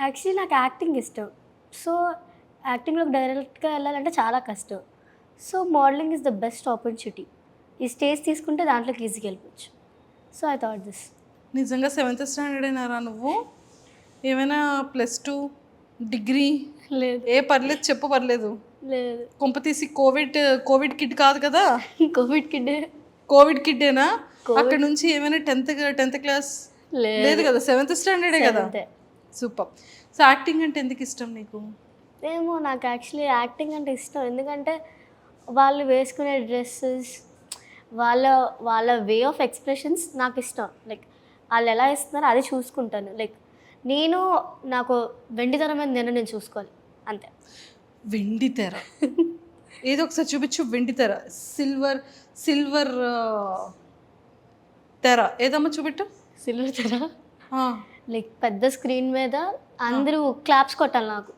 Actually నాకు acting ఇష్టం. So యాక్టింగ్లోకి డైరెక్ట్గా వెళ్ళాలంటే చాలా కష్టం. So modelling is the best opportunity. ఈ స్టేజ్ తీసుకుంటే దాంట్లోకి ఈజీగా వెళ్ళిపోవచ్చు. So I thought this. నిజంగా సెవెంత్ స్టాండర్డ్ అయినారా నువ్వు? ఏమైనా ప్లస్ టూ డిగ్రీ? లేదు. ఏ పర్లేదు చెప్పు పర్లేదు. లేదు. కొంప తీసి కోవిడ్ కోవిడ్ కిట్ కాదు కదా? Covid kid Covid కిడ్డేనా? అక్కడ నుంచి ఏమైనా టెన్త్ టెన్త్ క్లాస్? లేదు. కదా సెవెంత్ స్టాండర్డే కదా? సూపర్. సో యాక్టింగ్ అంటే ఎందుకు ఇష్టం నీకు? ఏమో నాకు యాక్చువల్లీ యాక్టింగ్ అంటే ఇష్టం. ఎందుకంటే వాళ్ళు వేసుకునే డ్రెస్సెస్ వాళ్ళ వాళ్ళ వే ఆఫ్ ఎక్స్ప్రెషన్స్ నాకు ఇష్టం. లైక్ వాళ్ళు ఎలా ఇస్తున్నారో అది చూసుకుంటాను. లైక్ నేను నాకు వెండితనం మీద నేను నేను చూసుకోవాలి. అంతే. వెండి తెర. ఏదో ఒకసారి చూపించు వెండి తెర. సిల్వర్ సిల్వర్ తెర. ఏదమ్మా చూపెట్టు? సిల్వర్ తెర. లైక్ పెద్ద స్క్రీన్ మీద అందరూ క్లాప్స్ కొట్టాలి నాకు.